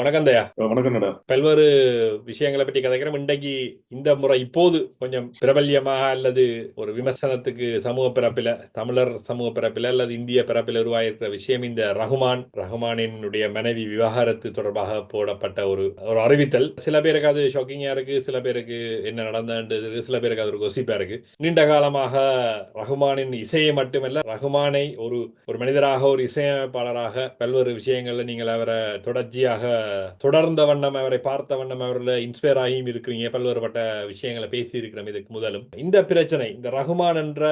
வணக்கம் தயா. வணக்கம் பல்வேறு விஷயங்களை பற்றி கதைக்கிறோம். இன்றைக்கு இந்த முறை இப்போது கொஞ்சம் பிரபல்யமாக அல்லது ஒரு விமர்சனத்துக்கு சமூக பிறப்பில தமிழர் சமூக பிறப்பில அல்லது இந்திய பிறப்பில் உருவாயிருக்கிற விஷயம் இந்த ரகுமான். ரகுமானினுடைய மனைவி விவகாரத்து தொடர்பாக போடப்பட்ட ஒரு ஒரு அறிவித்தல். சில பேருக்கு அது ஷாக்கிங்கா இருக்கு சில பேருக்கு என்ன நடந்தது சில பேருக்கு அது ஒரு கொசிப்பா இருக்கு. நீண்ட காலமாக ரகுமானின் இசையை மட்டுமல்ல ரகுமானை ஒரு ஒரு மனிதராக ஒரு இசையமைப்பாளராக பல்வேறு விஷயங்கள்ல நீங்கள் அவரை தொடர்ச்சியாக தொடர்ந்த வண்ணம் அவரை பார்த்த வண்ணம் அவர்ல இன்ஸ்பயர் ஆகியும் இருக்கிறீங்க. பல்வேறுபட்ட விஷயங்களை பேசி இருக்கிறோம் இதுக்கு முதலும். இந்த பிரச்சனை இந்த ரகுமான் என்ற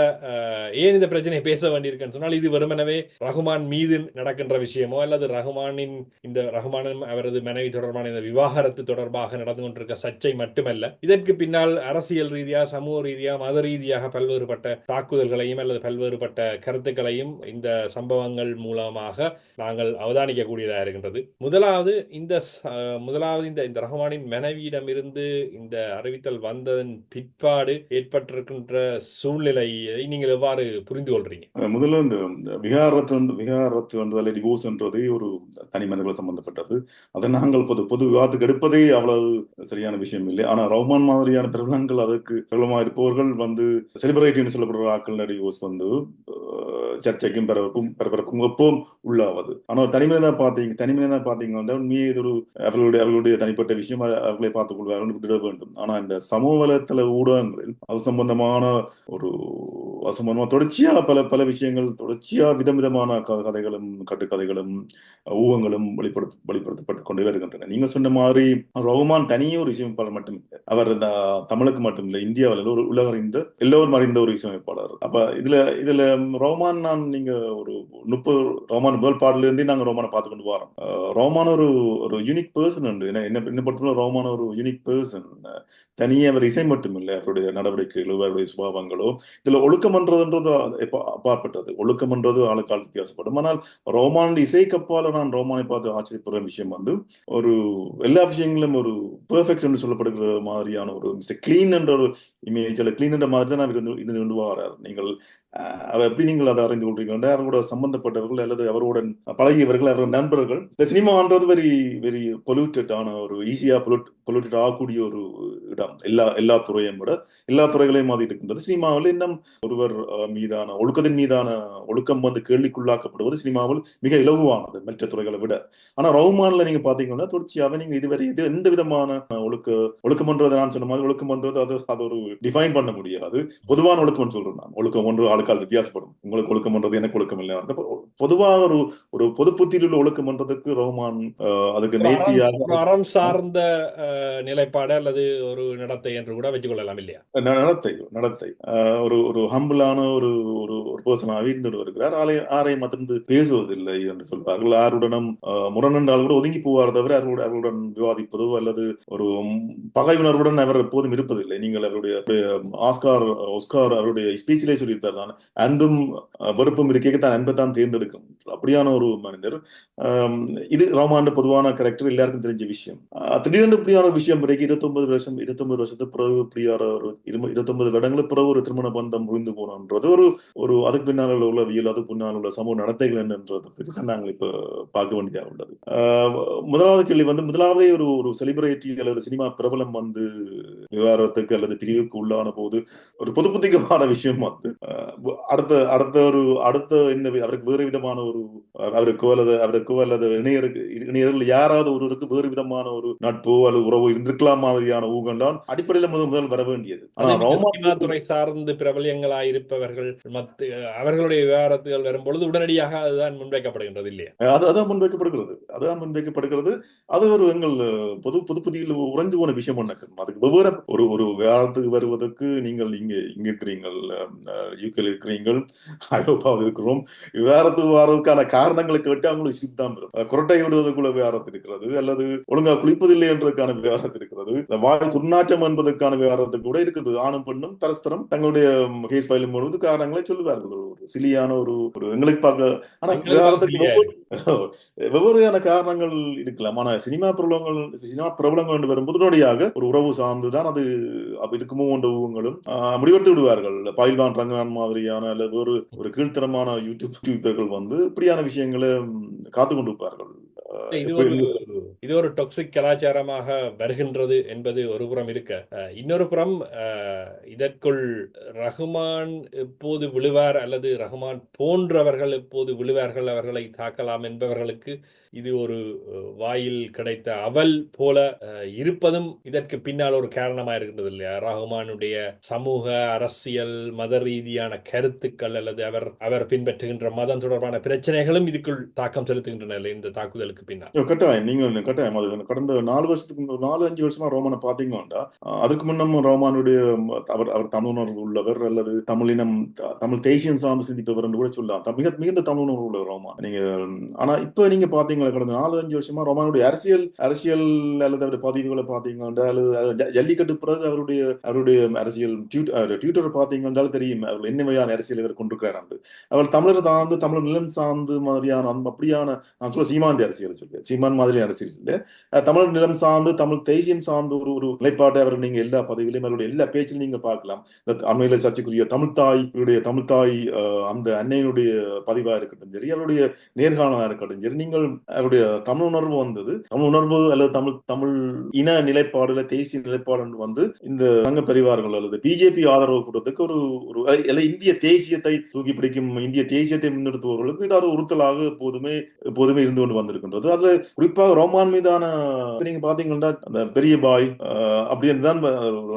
ஏன் இந்த பிரச்சனையை பேச வேண்டியிருக்குன்னு சொன்னால் இது வெறுமனவே ரகுமான் மீது நடக்கின்ற விஷயமோ அல்லது ரகுமானின் இந்த ரகுமானும் அவரது மனைவி தொடர்பான இந்த விவாகரத்து தொடர்பாக நடந்து கொண்டிருக்க சர்ச்சை மட்டுமல்ல இதற்கு பின்னால் அரசியல் ரீதியாக சமூக ரீதியாக மத ரீதியாக பல்வேறுபட்ட தாக்குதல்களையும் அல்லது பல்வேறுபட்ட கருத்துக்களையும் இந்த சம்பவங்கள் மூலமாக நாங்கள் அவதானிக்கக்கூடியதாக இருக்கின்றது. முதலாவது இந்த இந்த முதலாவது இந்த இந்த ரஹ்மானின் மனைவியிடமிருந்து இந்த அறிவித்தல் வந்ததன் பிற்பாடு ஏற்பட்டிருக்கின்ற சூழ்நிலையை நீங்கள் எவ்வாறு புரிந்து கொள்றீங்க? முதல்ல இந்த விகாரத்து வந்து விகாரத்து வந்ததால டிவோர்ஸ்ன்றதே ஒரு தனி மனிதர்கள் சம்பந்தப்பட்டது. அதை நாங்கள் பொது பொது விவாதத்துக்கு எடுப்பதே அவ்வளவு சரியான விஷயம் இல்லை. ஆனா ரஹ்மான் மாதிரியான பிரபலங்கள் அதற்கு பிரபலமாக இருப்பவர்கள் வந்து செலிபிரேட்டின்னு சொல்லப்படுற ஆக்கள் டிவோர்ஸ் வந்து சர்ச்சைக்கும் பரபரப்பும் பரபரப்பும் எப்பவும் உள்ளாவது. ஆனா ஒரு தனிமனிதனா பாத்தீங்க தனிமனிதனா பாத்தீங்கன்னா உண்மையை இது ஒரு அவர்களுடைய அவர்களுடைய தனிப்பட்ட விஷயம் அவர்களை பார்த்துக் கொள்வார்கள் விட்டுட வேண்டும். ஆனா இந்த சமூக வலைத்தள ஊடகங்களில் அது சம்பந்தமான ஒரு சும்மா தொடர்ச்சியா பல பல விஷயங்கள் தொடர்ச்சியா விதம் விதமான கதைகளும் கட்டுக்கதைகளும் ஊகங்களும் வெளிப்படுத்த வெளிப்படுத்தப்பட்டு கொண்டே வருகின்றன. நீங்க சொன்ன மாதிரி ரகுமான் தனியே ஒரு இசையமைப்பாளர் மட்டும் இல்லை அவர் இந்த தமிழுக்கு மட்டும் இல்லை இந்தியாவில் ஒரு உலக அறிந்த எல்லோரும் அறிந்த ஒரு இசையமைப்பாளர். அப்ப இதுல இதுல ரோமான் நான் நீங்க ஒரு முப்பது ரோமான் முதல் பாடல இருந்தே நாங்க ரோமானை பார்த்து கொண்டு வரோம். ரோமான் ஒரு ஒரு யூனிக் பர்சன் உண்டு. என்ன என்ன பொறுத்தவரை ரோமான் ஒரு யூனிக் பர்சன் தனியே அவர் இசை மட்டும் இல்லை அவருடைய நடவடிக்கைகளோ அவருடைய சுபாவங்களோ இதுல ஒழுக்கம்ன்றதுன்றது இப்போ அப்பாற்பட்டது. ஒழுக்கம்ன்றது ஆளுக்கால் வித்தியாசப்படும். ஆனால் ரோமான் இசைக்கப்பால நான் ரோமானை பார்த்து ஆச்சரியப்படுற விஷயம் வந்து ஒரு எல்லா விஷயங்களும் ஒரு பெர்ஃபெக்ட் என்று சொல்லப்படுகிற மாதிரியான ஒரு கிளீன் என்ற ஒரு இமேஜ் அல்ல கிளீன் என்ற மாதிரி தான் அவர் இருந்து இருந்து கொண்டு வரார். நீங்கள் அவர் எப்படி நீங்கள் அதை அறிந்து கொள்றீங்க அவரோட சம்பந்தப்பட்டவர்கள் அல்லது அவருடன் பழகியவர்கள் அவரோட நண்பர்கள். இந்த சினிமான்றது வெரி வெரி பொல்யூட்டட் ஆன ஒரு ஈஸியா பொல்யூட் பொல்யூட்டட் ஆகக்கூடிய ஒரு இடம். எல்லா எல்லா துறையும் விட எல்லா துறைகளையும் மாதிரி இருக்கின்றது. சினிமாவில் இன்னும் ஒருவர் மீதான ஒழுக்கத்தின் மீதான ஒழுக்கம் வந்து கேள்விக்குள்ளாக்கப்படுவது சினிமாவில் மிக இலகுவானது மற்ற துறைகளை விட. ஆனா ரவுமான்ல நீங்க பாத்தீங்கன்னா தொடர்ச்சியாக நீங்க இதுவரை இது எந்த விதமான ஒழுக்க ஒழுக்கம்ன்றது நான் சொன்ன மாதிரி ஒழுக்கம்ன்றது அது அது ஒரு டிஃபைன் பண்ண முடியாது. பொதுவான ஒழுக்கம் சொல்றேன் நான். ஒழுக்கம் ஒன்று ஆளுக்கால் வித்தியாசப்படும். உங்களுக்கு ஒழுக்கம்ன்றது எனக்கு ஒழுக்கம் இல்லை. பொதுவாக ஒரு ஒரு பொது புத்தியில் உள்ள ஒழுக்கம்ன்றதுக்கு ரவுமான் அஹ், அதுக்கு நேர்த்தியாக அறம் சார்ந்த நிலைப்பாடு அல்லது ஒரு நடத்தை என்று கூட வச்சுக்கொள்ளலாம் இல்லையா? நடத்தை நடத்தை. ஒரு ஒரு ஹம்பிளான ஒரு ஒரு ஒரு பர்சனாக இருந்து வருகிறார். ஆலை யாரையும் அதிர்ந்து பேசுவதில்லை என்று சொல்வார்கள். யாருடனும் முரணென்றால் கூட ஒதுங்கி போவார் தவிர அவர்களுடன் அவர்களுடன் விவாதிப்பதோ அல்லது ஒரு பகையுணர்வுடன் அவர் எப்போதும் இருப்பதில்லை. நீங்கள் அவருடைய ஆஸ்கார் ஒஸ்கார் அவருடைய ஸ்பீச்சிலே சொல்லியிருப்பார் அன்பும் வெறுப்பும் இருக்கே தான் அன்பை தான் தேர்ந்தெடுக்கும். அப்படியான ஒரு மனிதர். இது ரோமாண்ட பொதுவான கேரக்டர் எல்லாருக்கும் தெரிஞ்ச விஷயம். ஆஹ் திடீரென்று இப்படியான ஒரு விஷயம் பிறகு இருபத்தொன்பது வருஷம் இருபத்தொன்பது வருஷத்துக்கு பிறகு இப்படியான ஒரு இருபத்தொன்பது வருடங்களுக்கு பிறகு ஒரு திருமண பந்தம் முறிந்து போனோன்றது ஒரு ஒரு அதுக்கு பின்னால் உள்ள வியல் அதுக்கு பின்னால் உள்ள சமூக நடத்தைகள் என்னன்றது பற்றி நாங்கள் இப்ப பார்க்க வேண்டியதாக உள்ளது. ஆஹ் முதலாவது கேள்வி வந்து முதலாவதே ஒரு ஒரு செலிபிரிட்டி அல்லது சினிமா பிரபலம் வந்து விவகாரத்துக்கு அல்லது பிரிவுக்கு உள்ளான போது ஒரு பொது புத்திகமான விஷயம் வந்து அடுத்த அடுத்த ஒரு அடுத்த வி- அவருக்கு வேறு விதமான ஒரு அவருக்கோ அல்லது அவருக்கோ அல்லது இணையருக்கு இணையர்கள் யாராவது ஒருவருக்கு வேறு விதமான ஒரு நட்போ அல்லது உறவோ இருந்திருக்கலாம் மாதிரியான ஊகம் தான் அடிப்படையில் முதல் முதல் வர வேண்டியது. ஆனா அது இந்த ரோமா சினிமா துறை சார்ந்து பிரபல்யங்களாயிருப்பவர்கள் மத்த அவர்களுடைய விவகாரத்துகள் வரும்பொழுது உடனடியாக அதுதான் முன்வைக்கப்படுகின்றது இல்லையா? அது அதான் முன்வைக்கப்படுகிறது. அதான் முன்வைக்கப்படுகிறது. அது ஒரு எங்கள் பொது பொது புதியில் உறைந்து போன விஷயம் ஒன்று அதுக்கு வெவ்வேறு ஒரு ஒரு விவகாரத்துக்கு வருவதற்கு நீங்கள் இங்க இங்க இருக்கிறீங்கள் யூகேல இருக்கிறீர்கள். ஐரோப்பாவில் இருக்கிறோம். விவகாரத்துக்கு வர்றதுக்கான காரணங்களை கேட்டு அவங்களுக்கு சித்தம் வரும் குரட்டை விடுவதற்குள்ள விவகாரத்து இருக்கிறது அல்லது ஒழுங்கா குளிப்பதில்லை என்றதுக்கான விவகாரத்து இருக்கிறது இந்த வாய் துர்நாற்றம் என்பதற்கான விவகாரத்து கூட இருக்குது. ஆணும் பெண்ணும் பரஸ்பரம் தங்களுடைய கேஸ் ஃபைலும் பொழுது காரணங்களை சொல்லுவார்கள். சிலியான ஒரு ஒரு எங்களுக்கு பார்க்க ஆனா எங்களுக்கு விவகாரத்துக்கு சிலியா வெவ்வேறு வெவ்வேறான காரணங்கள் இருக்கலாம். ஆனா சினிமா பிரபலங்கள் சினிமா பிரபலங்கள் என்று வரும்போது உடனடியாக ஒரு உறவு சார்ந்துதான் அது இதுக்குமோ கொண்ட ஊகங்களும் முடிவெடுத்து விடுவார்கள். பயில்வான் ரங்கனான் மாதிரியான அல்லது ஒரு ஒரு கீழ்த்தரமான யூடியூப் யூடியூபர்கள் வந்து இப்படியான விஷயங்களை காத்து கொண்டிருப்பார்கள். இது ஒரு இது ஒரு டொக்சிக் கலாச்சாரமாக வருகின்றது என்பது ஒரு புறம் இருக்க. இன்னொரு புறம் இதற்குள் ரஹ்மான் எப்போது விழுவார் அல்லது ரஹ்மான் போன்றவர்கள் எப்போது விழுவார்கள் அவர்களை தாக்கலாம் என்பவர்களுக்கு இது ஒரு வாயில் கிடைத்த அவல் போல இருப்பதும் இதற்கு பின்னால் ஒரு காரணமா இருக்கின்றது இல்லையா? ரஹ்மானுடைய சமூக அரசியல் மத ரீதியான கருத்துக்கள் அல்லது அவர் அவர் பின்பற்றுகின்ற மதம் தொடர்பான பிரச்சனைகளும் இதுக்குள் தாக்கம் செலுத்துகின்றன இல்லை இந்த தாக்குதலுக்கு பின்னால். கட்டாயம். நீங்க கட்டாயம். அது கடந்த நாலு வருஷத்துக்கு நாலு அஞ்சு வருஷமா ரோமனை பாத்தீங்கன்னா அதுக்கு முன்னும் ரோமானுடைய அவர் அவர் தமிழ் உள்ளவர் அல்லது தமிழினம் தமிழ் தேசியம் சார்ந்து சிந்திப்பவர் என்று கூட சொல்லலாம். மிக மிகுந்த தமிழ் உணர்வு உள்ள ரோமான். நீங்க ஆனா இப்ப நீங்க பாத்தீங்களா கடந்த நாலு அஞ்சு வருஷமா ரொமானுடைய அரசியல் அரசியல் அல்லது அவருடைய பதிவுகளை பாத்தீங்கன்னா அல்லது ஜல்லிக்கட்டு பிறகு அவருடைய அவருடைய அரசியல் ட்விட்- ட்விட்டர் பாத்தீங்கன்னா தெரியும். அவர் என்ன வகையான அரசியல் இவர் கொண்டிருக்கிறார் அவர் தமிழர் சார்ந்து தமிழர் நிலம் சார்ந்து மாதிரியான அந்த அப்படியான நான் சொல்ல சீமாண்டி அரசியல் சொல்லு சீமான் மாதிரி அரசியல் இல்லை. தமிழர் நிலம் சார்ந்து தமிழ் தேசியம் சார்ந்து ஒரு ஒரு நிலைப்பாட்டை அவர் நீங்க எல்லா பதவியிலும் அவருடைய எல்லா பேச்சிலும் நீங்க பார்க்கலாம். அண்மையில சர்ச்சைக்குரிய தமிழ் தாயுடைய தமிழ் தாய் அந்த அன்னையினுடைய பதிவா இருக்கட்டும் சரி அவருடைய நேர்காணலா இருக்கட்டும் சரி நீங்கள் அவருடைய தமிழ் உணர்வு வந்தது. தமிழ் உணர்வு அல்லது தமிழ் தமிழ் இன நிலைப்பாடு இல்ல தேசிய நிலைப்பாடு வந்து இந்த சங்க பரிவார்கள் அல்லது பிஜேபி ஆதரவு கூட்டத்துக்கு ஒரு ஒரு இந்திய தேசியத்தை தூக்கி பிடிக்கும் இந்திய தேசியத்தை முன்னிறுத்துபவர்களுக்கு இது ஒரு உறுத்தலாக எப்போதுமே எப்போதுமே இருந்து கொண்டு வந்திருக்கின்றது. அதுல குறிப்பாக ரோமான் மீதான நீங்க பாத்தீங்கன்னா அந்த பெரிய பாய் அஹ், தான்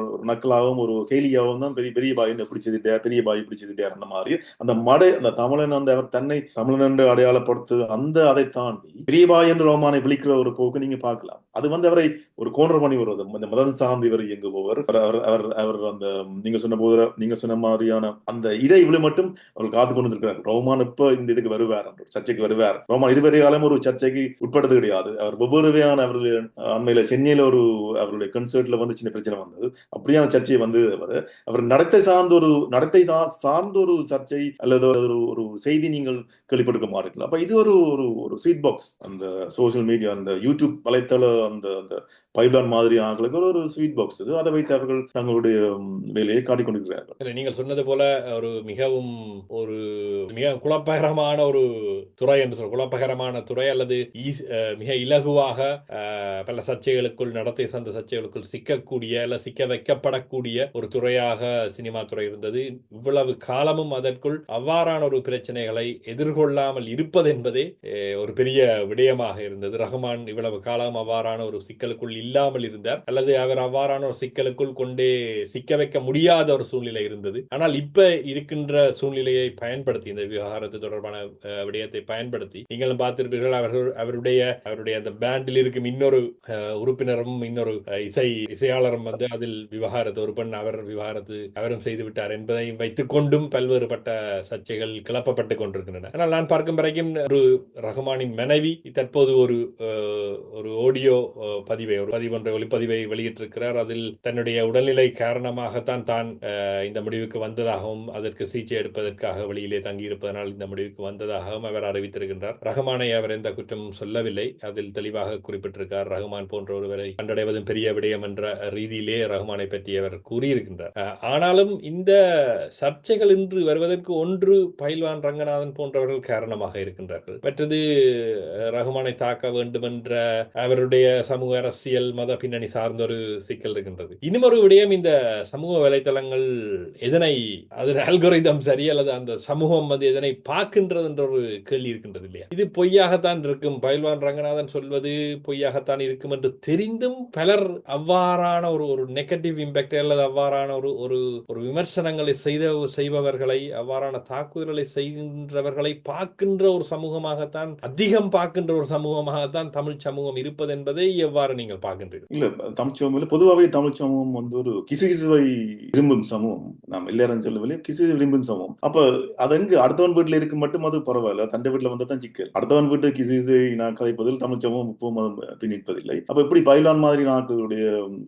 ஒரு நக்கலாகவும் ஒரு கேலியாகவும் தான் பெரிய பெரிய பாய் என்ன பிடிச்சதுட்டார் பெரிய பாய் பிடிச்சதுட்டார் அந்த மாதிரி அந்த மடை அந்த தமிழன் அந்த அவர் தன்னை தமிழன் என்று அடையாளப்படுத்து அந்த அதை தாண்டி பிரியவா என்று ரோமானை விழிக்கிற ஒரு போக்கு நீங்க பார்க்கலாம். அது வந்து அவரை ஒரு கோணர் பண்ணி வருவது இந்த மதம் சார்ந்து இவர் இயங்குபவர். அவர் அவர் அவர் அந்த நீங்க சொன்ன போது நீங்க சொன்ன மாதிரியான அந்த இதை விழு மட்டும் அவர் காத்து கொண்டு இருக்கிறார் ரோமான் இப்ப இந்த இதுக்கு வருவார் சர்ச்சைக்கு வருவார். ரோமான் இதுவரை காலம் ஒரு சர்ச்சைக்கு உட்பட்டது கிடையாது. அவர் வெவ்வேறு வகையான அவருடைய அண்மையில சென்னையில ஒரு அவருடைய கன்சர்ட்ல வந்து சின்ன பிரச்சனை வந்தது. அப்படியான சர்ச்சை வந்து அவர் அவர் நடத்தை சார்ந்த ஒரு நடத்தை சா- சார்ந்த ஒரு சர்ச்சை அல்லது ஒரு ஒரு செய்தி நீங்கள் கேள்விப்பட்டிருக்க மாட்டீங்களா அப்ப இது ஒரு ஒரு ஒரு சீட் பாக்ஸ் அந்த சோஷியல் மீடியா அந்த யூடியூப் வலைத்தள அந்த அந்த பைப்லான் மாதிரி ஆட்களுக்கு ஒரு ஸ்வீட் பாக்ஸ் இது. அதை வைத்து அவர்கள் தங்களுடைய வேலையை காட்டிக்கொண்டிருக்கிறார்கள். இல்லை, நீங்கள் சொன்னது போல ஒரு மிகவும் ஒரு மிக குழப்பகரமான ஒரு துறை என்று சொல்ல குழப்பகரமான துறை அல்லது ஈஸ்- மிக இலகுவாக பல சர்ச்சைகளுக்குள் நடத்தை சார்ந்த சர்ச்சைகளுக்குள் சிக்கக்கூடிய அல்ல சிக்க வைக்கப்படக்கூடிய ஒரு துறையாக சினிமா துறை இருந்தது. இவ்வளவு காலமும் அதற்குள் அவ்வாறான ஒரு பிரச்சனைகளை எதிர்கொள்ளாமல் இருப்பது என்பதே ஒரு பெரிய விடயமாக இருந்தது. ரஹ்மான் இவ்வளவு காலம் அவ்வாறான ஒரு சிக்கலுக்குள் இல்லாமல் இருந்தார். அல்லது அவர் அவ்வாறான ஒரு சிக்கலுக்குள் கொண்டே சிக்க வைக்க முடியாத ஒரு சூழ்நிலை இருந்தது. ஆனால் இப்ப இருக்கின்ற சூழ்நிலையை பயன்படுத்தி இந்த விவகாரத்து தொடர்பான விடயத்தை பயன்படுத்தி நீங்களும் பார்த்திருப்பீர்கள் அவர்கள் அவருடைய அவருடைய அந்த பேண்டில் இருக்கும் இன்னொரு உறுப்பினரும் இன்னொரு இசை இசையாளரும் வந்து அதில் விவகாரத்து ஒரு பெண் அவர் விவகாரத்து அவரும் செய்து விட்டார் என்பதையும் வைத்துக் கொண்டும் பல்வேறுபட்ட சர்ச்சைகள் கிளப்பப்பட்டு கொண்டிருக்கின்றன. ஆனால் நான் பார்க்கும் வரைக்கும் ஒரு ரஹ்மானின் மனைவி தற்போது ஒரு ஒரு ஆடியோ பதிவை ஒரு பதிவு ஒன்றை ஒளிப்பதிவை வெளியிட்டிருக்கிறார். அதில் தன்னுடைய உடல்நிலை காரணமாகத்தான் தான் இந்த முடிவுக்கு வந்ததாகவும் அதற்கு சிகிச்சை எடுப்பதற்காக வெளியிலே தங்கியிருப்பதனால் இந்த முடிவுக்கு வந்ததாகவும் அவர் அறிவித்திருக்கின்றார். ரஹ்மானை அவர் எந்த குற்றமும் சொல்லவில்லை. அதில் தெளிவாக குறிப்பிட்டிருக்கார். ரஹ்மான் போன்ற ஒருவரை கண்டடைவதும் பெரிய விடயம் என்ற ரீதியிலே ரஹ்மானை பற்றி அவர் கூறியிருக்கின்றார். ஆனாலும் இந்த சர்ச்சைகள் இன்று வருவதற்கு ஒன்று பயில்வான் ரங்கநாதன் போன்றவர்கள் காரணமாக இருக்கின்றார்கள். மற்றது ரஹ்மானை தாக்க வேண்டும் என்ற அவருடைய சமூக அரசியல் மத பின்னணி சார்ந்த ஒரு சிக்கல் இருக்கின்றது. இன்னும் ஒரு விடயம் இந்த சமூக வலைத்தளங்கள் எதனை அது அல்கோரிதம் சரி அல்லது அந்த சமூகம் வந்து எதனை பார்க்கின்றது என்ற ஒரு கேள்வி இருக்கின்றது இல்லையா? இது பொய்யாகத்தான் இருக்கும். பயில்வான் ரங்கநாதன் சொல்வது பொய்யாகத்தான் இருக்கும் என்று தெரிந்தும் பலர் அவ்வாறான ஒரு ஒரு நெகட்டிவ் இம்பாக்ட் அல்லது அவ்வாறான ஒரு ஒரு ஒரு விமர்சனங்களை செய்த செய்பவர்களை அவ்வாறான தாக்குதல்களை செய்கின்றவர்களை பார்க்கின்ற ஒரு சமூகமாகத்தான் அதிகம் பார்க்கின்ற ஒரு சமூகமாகத்தான் தமிழ் சமூகம் இருப்பது என்பதை எவ்வாறு நீங்கள் பார்க்கின்றீர்கள் இல்ல தமிழ் சமூகம் இல்ல பொதுவாகவே தமிழ் சமூகம் வந்து ஒரு கிசுகிசுவை விரும்பும் சமூகம். நாம் எல்லாரும் சொல்லவில்லை கிசு விரும்பும் சமூகம். அப்ப அது எங்கு? அடுத்தவன் வீட்டுல இருக்கு மட்டும் அது பரவாயில்ல. தண்டை வீட்டுல வந்தா தான் சிக்கல். அடுத்தவன் வீட்டு கிசுகிசை நான் கதைப்பதில் தமிழ் சமூகம் இப்பவும் பின்னிப்பதில்லை அப்ப இப்படி பயில்வான் மாதிரி நாட்களுடைய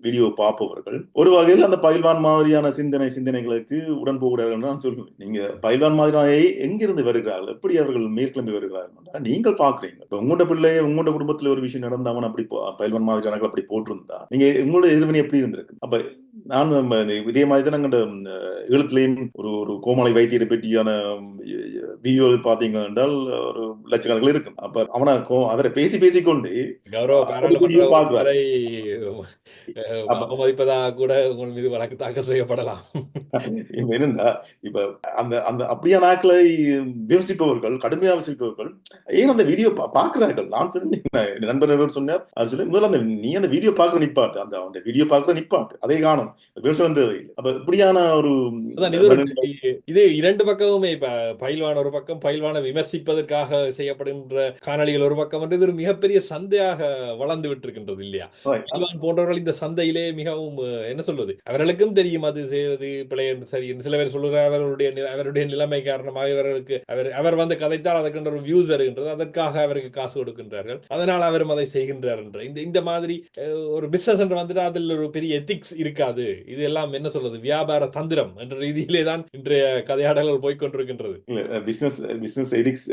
வீடியோ பார்ப்பவர்கள்? ஒரு வகையில் அந்த பயில்வான் மாதிரியான சிந்தனை சிந்தனைகளுக்கு உடன் போகிறார்கள் நான் சொல்லுவேன். நீங்க பயில்வான் மாதிரியான எங்கிருந்து வருகிறார்கள்? எப்படி அவர்கள் மேற்கிளம்பி வருகிறார்கள் நீங்கள் பாக்குறீங்க உங்களோட பிள்ளை உங்களோட குடும்பத்துல ஒரு விஷயம் நடந்து அப்படி பயில்வான் மாதிரியான அப்படி போட்டிருந்தா நீங்க உங்களோட எதிர்வினை எப்படி இருந்திருக்கு? அப்ப நான் இதே மாதிரி தான் நாங்கள் எழுத்துலையும் ஒரு ஒரு கோமலை வைத்தியரை பற்றியான வீடியோவில் பாத்தீங்க என்றால் ஒரு லட்சக்கணக்கில் இருக்கும். அப்ப அவனை அவரை பேசி பேசிக்கொண்டு வீடியோ அவமதிப்பதாக கூட உங்கள் மீது வழக்கு தாக்கல் செய்யப்படலாம். என்னன்னா இப்ப அந்த அந்த அப்படியான ஆட்களை விமர்சிப்பவர்கள் கடுமையா விமர்சிப்பவர்கள் ஏன் அந்த வீடியோ பாக்குறார்கள் நான் சொன்னேன் நண்பர் சொன்னார் அது சொல்லி முதல்ல அந்த நீ அந்த வீடியோ பார்க்க நிப்பாட்டு. அந்த அந்த வீடியோ பார்க்க நிப்பாட்டு. அதை காணும் விமர்சனம் தேவையில்லை. அப்ப இப்படியான ஒரு இது இரண்டு பக்கமுமே இப்ப பயில்வான் ஒரு பக்கம் பயில்வானை விமர்சிப்பதற்காக செய்யப்படுகின்ற காணொளிகள் ஒரு பக்கம் இது ஒரு மிகப்பெரிய சந்தையாக வளர்ந்து விட்டிருக்கின்றது இல்லையா? பயில்வான் போன்றவர்கள் இந்த சந்தையிலே மிகவும் என்ன சொல்வது? அவர்களுக்கும் தெரியும் அது செய்வது பிழை என்று. சரி என்று சில பேர் சொல்லுகிறார் அவர்களுடைய நி- அவருடைய நிலைமை காரணமாக இவர்களுக்கு அவர் அவர் வந்து கதைத்தால் அதற்கென்ற ஒரு வியூஸ் வருகின்றது. அதற்காக அவருக்கு காசு கொடுக்கின்றார்கள். அதனால் அவரும் அதை செய்கின்றார் என்ற. இந்த இந்த மாதிரி ஒரு பிசினஸ் என்று வந்துட்டு அதில் ஒரு பெரிய எத்திக்ஸ் இருக்காது. இது எல்லாம் என்ன சொல்றது? வியாபார தந்திரம் என்ற ரீதியிலே தான் இன்றைய கதையாடல்கள் போய்க்கொண்டிருக்கின்றது. பிசினஸ் பிசினஸ் எதிக்ஸ்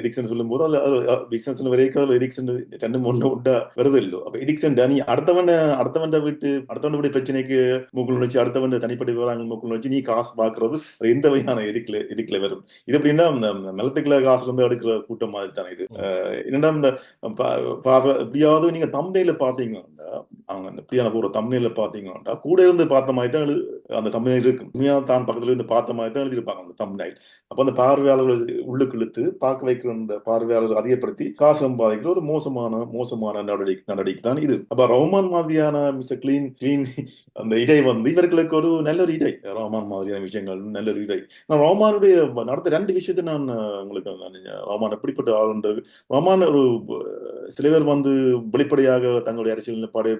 எதிக்ஸ் சொல்லும் போது அதுல பிசினஸ் வரைக்கும் அதுல எதிக்ஸ் ரெண்டும் ஒண்ணு உண்டா? வருது இல்லோ அப்ப எதிக்ஸ் நீ அடுத்தவன் அடுத்தவன் வீட்டு அடுத்தவன் வீட்டு பிரச்சனைக்கு மூக்குள் நுழைச்சு அடுத்தவன் தனிப்பட்ட விவரங்கள் மூக்குள் நுழைச்சு நீ காசு பாக்குறது அது எந்த வகையான எதிக்ல எதிக்ல வரும்? இது எப்படின்னா இந்த மெலத்துக்குள்ள காசுல இருந்து எடுக்கிற கூட்டம் மாதிரி தானே இது. என்னடா இந்த எப்படியாவது நீங்க தம்னையில பார்த்தீங்கன்னா அவங்க அந்த இப்படியான ஒரு தம்னையில பார்த்தீங்கன்னா கூட இருந்து பார்த்த மாதிரி தான் எழு- அந்த தமிழ் இருக்கும். உண்மையா தான் பக்கத்துல இருந்து பார்த்த மாதிரி தான் எழுதியிருப்பாங்க அந்த தம்னைல் அப்ப அந்த பார்வையாளர்கள் உள்ளுக்கு இழுத்து பார்க்க வைக்கிற அந்த பார்வையாளர்கள் அதிகப்படுத்தி காசு சம்பாதிக்கிற ஒரு மோசமான மோசமான நடவடிக்கை நடவடிக்கை தான் இது. அப்ப ரஹ்மான் மாதிரியான மிஸ்டர் கிளீன் கிளீன் அந்த இடை வந்து இவர்களுக்கு ஒரு நல்ல ஒரு இடை ரஹ்மான் மாதிரியான விஷயங்கள் நல்ல ஒரு இடை நான் ரஹ்மானுடைய நடத்த ரெண்டு விஷயத்தை நான் உங்களுக்கு ரஹ்மான் எப்படிப்பட்ட ஆளுன்றது ரஹ்மான் ஒரு சில பேர் வந்து வெளிப்படையாக தங்களுடைய அரசியல் நிலைப்பாடு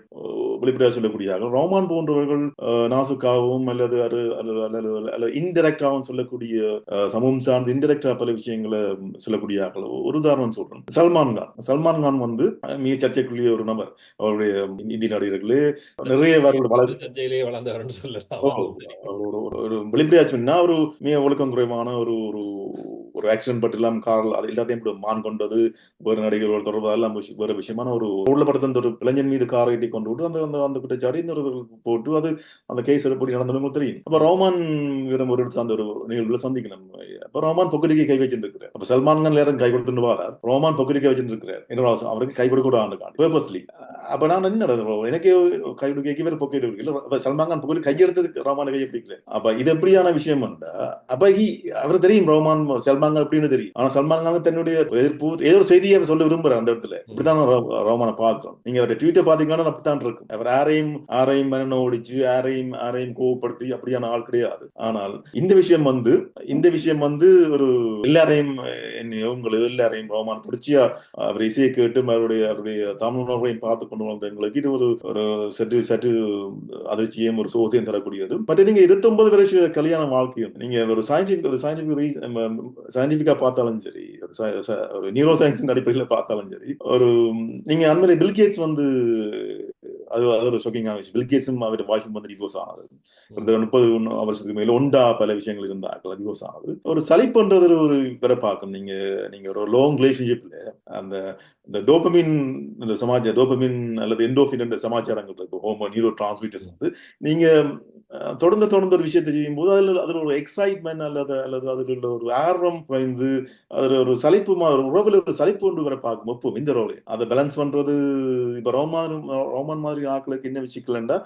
வெளிப்படையாக சொல்லக்கூடியதாக ரோமான் போன்றவர்கள் நாசுக்காகவும் அல்லது அது அல்லது இன்டெரக்டாகவும் சொல்லக்கூடிய சமூகம் சார்ந்து இன்டெரக்டா பல விஷயங்களை சொல்லக்கூடிய ஒரு உதாரணம் சொல்றேன். சல்மான் கான். சல்மான் கான் வந்து மிக சர்ச்சைக்குரிய ஒரு நபர். அவருடைய இந்திய நடிகர்களே நிறைய அவர்கள் வளர் சர்ச்சையிலே வளர்ந்தவர்னு சொல்லலாம். ஒரு வெளிப்படையா சொன்னா ஒரு மிக ஒழுக்கம் குறைவான ஒரு ஒரு ஒரு ஆக்சிடென்ட் பட்டு இல்லாமல் கார் அது எல்லாத்தையும் இப்படி மான் கொண்டது வேறு நடிகர்கள் தொடர்பு எல்லாம் வேறு விஷயமான ஒரு உள்ளப்படுத்த ஒரு இளைஞன் மீது காரை ஏற்றி கொண்டு விட்டு அந்த அந்த அந்த குற்றச்சாட்டு இன்னொரு போட்டு அது அந்த கேஸ் எப்படி நடந்தாலும் தெரியும். அப்ப ரோமான் வீரம் ஒரு இடத்துல அந்த ஒரு நிகழ்வுல சந்திக்கணும். அப்ப ரோமான் பொக்கடிக்கு கை வச்சிருக்கிறார் அப்ப சல்மான் கான் நேரம் கை கொடுத்துட்டு வரார் ரோமான் பொக்கடிக்கு வச்சிருக்கிறார் என்னோட அவருக்கு கை கொடுக்க கூட ஆண்டு பர்பஸ்லி அப்ப நான் என்ன நடந்தது எனக்கே கை கொடுக்க இவர் பொக்கெட் இருக்கு. சல்மான் கான் பொக்கெட் கையெடுத்ததுக்கு ரோமான கையை பிடிக்கிறேன் அப்ப இது எப்படியான விஷயம் அப்ப அவர் தெரியும் ரோமான் சல்மான் கான் எப்படின்னு தெரியும். ஆனா சல்மான் கான் தன்னுடைய எதிர்ப்பு ஏதோ ஒரு செய்தியை அவர் சொல்ல விரும்புறார் அந்த இடத்துல. இப்படிதான் ரோமானை பார்க்கணும் நீங்க அவருடைய ட்வீட்டை பாத்தீங்கன்னா அப்படித்தான் இருக்கும். அவர் யாரையும் யாரையும் ஓடிச்சு யாரையும் யாரையும் கோவப்படுத்தி அப்படியான ஆள் கிடையாது. ஆனால் இந்த விஷயம் வந்து இந்த விஷயம் வந்து ஒரு எல்லாரையும் உங்களை எல்லாரையும் ரோமான தொடர்ச்சியா அவர் இசையை கேட்டு அவருடைய அவருடைய தமிழ் உணர்வையும் பார்த்து கொண்டு வந்த எங்களுக்கு இது ஒரு ஒரு சற்று சற்று அதிர்ச்சியும் ஒரு சோகத்தையும் தரக்கூடியது. பட் நீங்க இருபத்தொன்பது வருஷ கல்யாண வாழ்க்கையும் நீங்க ஒரு சயின்டிபிக் ஒரு சயின்டிபிக் சயின்டிபிக்கா பார்த்தாலும் சரி ஒரு நியூரோ சயின்ஸின் அடிப்படையில் பார்த்தாலும் சரி ஒரு நீங்க அண்மையில பில்கேட்ஸ் வந்து அது அது ஒரு ஷாக்கிங்கான விஷயம் பில்கேட்ஸும் அவருடைய வாய்ஃபும் வந்து டிவோர்ஸ் ஆனது. ஒரு முப்பது வருஷத்துக்கு மேல ஒண்டா பல விஷயங்கள் இருந்தார்கள் டிவோர்ஸ் ஆனது. ஒரு சலிப்புன்றது ஒரு பிறப்பாக்கும் நீங்க நீங்க ஒரு லாங் ரிலேஷன்ஷிப்ல அந்த இந்த டோபமின் இந்த சமாச்சார டோபமின் அல்லது எண்டோஃபின் என்ற சமாச்சாரங்கள் ஹோமோ நியூரோ டிரான்ஸ்மிட்டர்ஸ் வந்து நீங்க அஹ், தொடர்ந்து தொடர்ந்து ஒரு விஷயத்தை செய்யும் போது அதில் அதில் ஒரு எக்ஸைட்மெண்ட் அல்லது அல்லது அதில் உள்ள ஒரு ஆர்வம் குறைந்து அதில் ஒரு சலிப்பு ஒரு உறவில் ஒரு சலிப்பு ஒன்று வர பார்க்கும் எப்பவும் இந்த ரோலே அதை பேலன்ஸ் பண்ணுறது இப்போ ரோமான் ரோமான் மாதிரி ஆட்களுக்கு என்ன விஷயங்கள்டா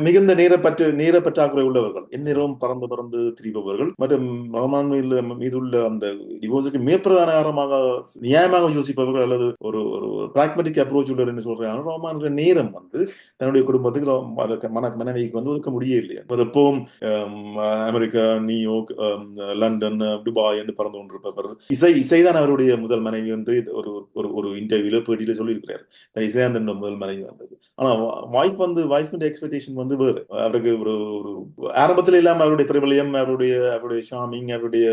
மிகுந்த நீரப்பற்று நேர பற்றாக்குறை உள்ளவர்கள். எந்நேரம் பறந்து பறந்து திரிபவர்கள். மற்றும் ரோமான் மீது உள்ள அந்த டிவோர்ஸுக்கு மிகப்பிரதான காரணமாக நியாயமாக யோசிப்பவர்கள் அல்லது ஒரு ஒரு பிராக்மெட்டிக் அப்ரோச் உள்ளவர் என்ன சொல்றாங்க. ரோமான் நேரம் வந்து தன்னுடைய குடும்பத்துக்கு ரோ- மன- மனைவிக்கு வந்து ஒதுக்க முடியவில்லை. அவர் எப்பவும் அமெரிக்கா நியூயார்க் லண்டன் துபாய் என்று பறந்து கொண்டிருப்பவர் இசை இசைதான் அவருடைய முதல் மனைவி என்று ஒரு ஒரு ஒரு இன்டர்வியூல பேட்டியில சொல்லியிருக்கிறார். இசைதான் இசையாந்தன் முதல் மனைவி வந்தது. ஆனா வாய்ஃப் வந்து வாய்ஃப் எக்ஸ்பெக்டேஷன் வந்து வேறு. அவருக்கு ஒரு ஒரு ஆரம்பத்துல இல்லாமல் அவருடைய பிரபலியம் அவருடைய அவருடைய ஷாமிங் அவருடைய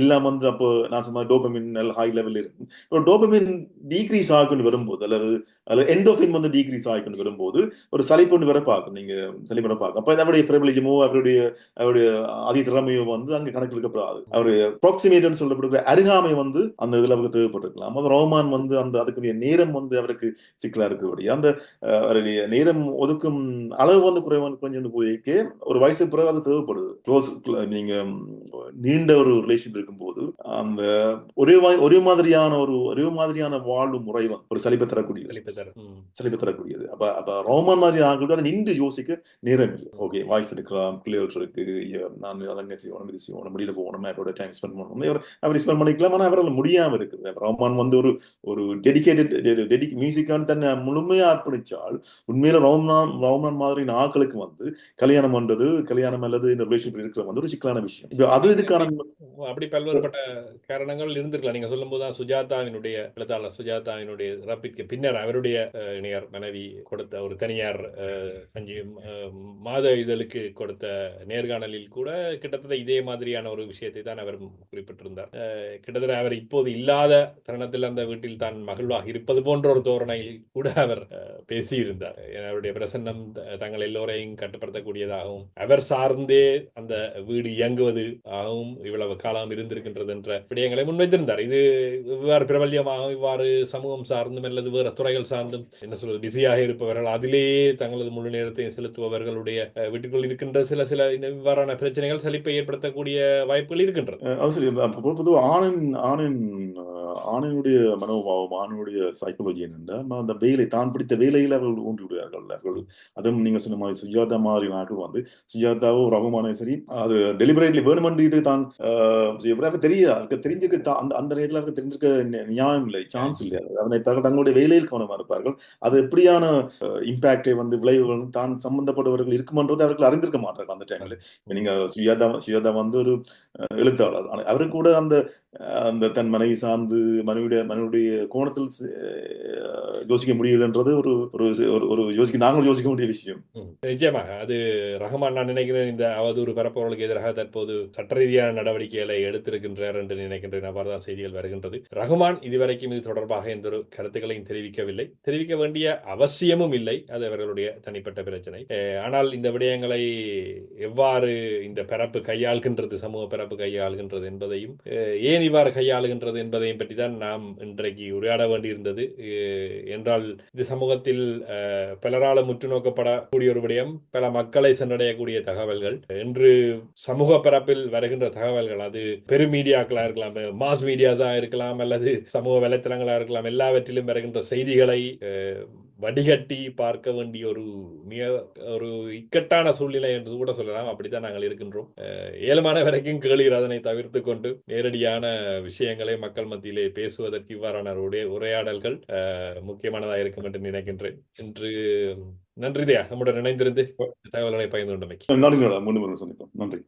எல்லாம் வந்து அப்போ நான் சொன்ன டோபமின் ஹை லெவல் இருக்கும். ஒரு டோபமின் டீக்ரீஸ் ஆகுன்னு வரும்போது அல்லது அல்லது எண்டோஃபின் வந்து டீக்ரீஸ் ஆகிக்கொண்டு வரும்போது ஒரு சலிப்புன்னு வர பார்க்கும். நீங்க சலிப்புன்னு பார்க்கும். அப்போ அவருடைய பிரபலியமோ. அவருடைய அவருடைய அதி திறமையோ வந்து அங்க கணக்கில் எடுக்கப்படாது அவருடைய ப்ராக்சிமேட்னு சொல்லப்படுகிற அருகாமை வந்து அந்த இதுல அவருக்கு தேவைப்பட்டிருக்கலாம். அது ரோமான் வந்து அந்த அதுக்குரிய நேரம் வந்து அவருக்கு சிக்கலா இருக்கிறபடி அந்த அவருடைய நேரம் ஒதுக்கும் அளவு வந்து குறைவான கொஞ்சம் போயிக்கே ஒரு வயசு பிறகு அது தேவைப்படுது. க்ளோஸ் நீங்க நீண்ட ஒரு ரிலேஷன் இருக்கும்போது அந்த ஒரே ஒரே மாதிரியான ஒரு ஒரே மாதிரியான வாழ்வு முறை ஒரு சலிப்பை தரக்கூடியது. சலிப்பு. சலிப்பை தரக்கூடியது. அப்ப அப்ப ரோமன் மாதிரி ஆகுது அதை நின்று யோசிக்க நேரம் இல்லை. ஓகே வாய்ஃப் இருக்கலாம் பிள்ளைகள் இருக்கு நான் அதங்க செய்யணும் இது செய்யணும் வெளியில போகணும் அவரோட டைம் ஸ்பெண்ட் பண்ணணும் அவர் அவர் ஸ்பெண்ட் பண்ணிக்கலாம் ஆனால் அவரால் முடியாம இருக்குது. ரோமான் வந்து ஒரு ஒரு டெடிகேட்டட் டெடி மியூசிக்கான தன்னை முழுமையா அர்ப்பணிச்சால் உண்மையில ரோமான் ரோமான் மாதிரி ஆட்களுக்கு வந்து கல்யாணம் பண்றது கல்யாணம் அல்லது இந்த ரிலேஷன்ஷிப் இருக்கிற வந்து ஒரு சிக்கலான விஷயம். இப்ப அது இதுக்கான அப்படி பல்வேறுபட்ட காரணங்கள் இருந்திருக்கலாம். நீங்க சொல்லும் போதுதான் சுஜாதாவினுடைய எழுத்தாளர் சுஜாதாவினுடைய இறப்பிற்கு பின்னர் அவருடைய இணையர் மனைவி கொடுத்த ஒரு தனியார் அஹ், மாத இதழுக்கு கொடுத்த நேர்காணலில் கூட கிட்டத்தட்ட இதே மாதிரியான ஒரு விஷயத்தை தான் அவர் குறிப்பிட்டிருந்தார். அஹ், கிட்டத்தட்ட அவர் இப்போது இல்லாத தருணத்தில் அந்த வீட்டில் தான் மகிழ்வாக இருப்பது போன்ற ஒரு தோரணையில் கூட அவர் அஹ், பேசியிருந்தார். அவருடைய பிரசன்னம் தங்கள் எல்லோரையும் கட்டுப்படுத்தக்கூடியதாகவும் அவர் சார்ந்தே அந்த வீடு இயங்குவது ஆகவும் இவ்வளவு காலம் இருந்திருக்கின்றது என்ற விடயங்களை முன்வைத்திருந்தார். இது இவ்வாறு பிரபல்யமாகவும் இவ்வாறு சமூகம் சார்ந்தும் அல்லது வேறு துறைகள் சார்ந்தும் என்ன சொல்வது பிஸியாக இருப்பவர்கள் அதிலேயே தங்களது முழு நேரத்தையும் செலுத்துபவர்களுடைய வீட்டுக்குள் இருக்கின்ற சில சில இந்த இவ்வாறான பிரச்சனைகள் சலிப்பை ஏற்படுத்தக்கூடிய வாய்ப்புகள் இருக்கின்றது. அது பொதுவாக ஆணின் ஆணின் ஆணினுடைய மனோபாவம் ஆணினுடைய சைக்காலஜி என்னென்னா அந்த வேலை தான் பிடித்த வேலையில் அவர்கள் ஊன்றி விடுவார்கள் அவர்கள் அதுவும் நீங்க சொன்ன மாதிரி சுஜாதா மாதிரி நாட்கள் வந்து சுஜாதாவோ ரகுமானே சரி அது டெலிபரேட்லி வேணுமென்று இது தான் அஹ், அவருக்கு தெரியாது? அவருக்கு தெரிஞ்சிருக்க அந்த அந்த நேரத்தில் அவருக்கு தெரிஞ்சிருக்க நியாயம் இல்லை சான்ஸ் இல்லை. அவனை தங்களுடைய வேலையில் கவனமா இருப்பார்கள். அது எப்படியான இம்பாக்டை வந்து விளைவுகள் தான் சம்பந்தப்பட்டவர்கள் இருக்குமன்றது அவர்கள் அறிந்திருக்க மாட்டார்கள் அந்த டைம்ல நீங்க சுஜாதா சுஜாதா வந்து ஒரு எழுத்தாளர். அவரு கூட அந்த அந்த தன் மனைவி சார்ந்து மனைவியுடைய மனைவியுடைய கோணத்தில் யோசிக்க முடியலன்றது ஒரு ஒரு ஒரு- ஒரு யோசிக்க நாங்களும் யோசிக்க முடிய விஷயம். நிச்சயமாக அது ரஹமான் நான் நினைக்கிறேன் இந்த அவதூறு பரப்பவர்களுக்கு எதிராக தற்போது சட்ட ரீதியான நடவடிக்கைகளை எடுத்திருக்கின்றார் என்று நினைக்கின்றேன். அவ்வாறு தான் செய்திகள் வருகின்றது. ரஹ்மான் இதுவரைக்கும் இது தொடர்பாக எந்த ஒரு கருத்துக்களையும் தெரிவிக்கவில்லை. தெரிவிக்க வேண்டிய அவசியமும் இல்லை. அது அவர்களுடைய தனிப்பட்ட பிரச்சனை. ஆனால் இந்த விடயங்களை எவ்வாறு இந்த பிறப்பு கையாள்கின்றது சமூக பிறப்பு கையாள்கின்றது என்பதையும் ஏன் ஏன் இவ்வாறு கையாளுகின்றது என்பதையும் பற்றி தான் நாம் இன்றைக்கு உரையாட வேண்டியிருந்தது. என்றால் இது சமூகத்தில் பலரால முற்று நோக்கப்படக்கூடிய ஒரு விடயம் பல மக்களை சென்றடையக்கூடிய தகவல்கள். இன்று சமூக பரப்பில் வருகின்ற தகவல்கள் அது பெரும் மீடியாக்களா இருக்கலாம் மாஸ் மீடியாஸா இருக்கலாம் அல்லது சமூக வலைத்தளங்களா இருக்கலாம் எல்லாவற்றிலும் வருகின்ற செய்திகளை அஹ், வடிகட்டி பார்க்க வேண்டிய ஒரு மிக ஒரு இக்கட்டான சூழ்நிலை என்று கூட சொல்லலாம். அப்படித்தான் நாங்கள் இருக்கின்றோம். இயலுமான வரைக்கும் கேளுகிற அதனை தவிர்த்து கொண்டு நேரடியான விஷயங்களை மக்கள் மத்தியிலே பேசுவதற்கு இவ்வாறான உரையாடல்கள் அஹ், முக்கியமானதாக இருக்கும் என்று நினைக்கின்றேன். இன்று நன்றி தயா. நம்முடன் இணைந்திருந்து தகவல்களை பகிர்ந்து கொண்டமைக்கு. சந்திப்போம். நன்றி.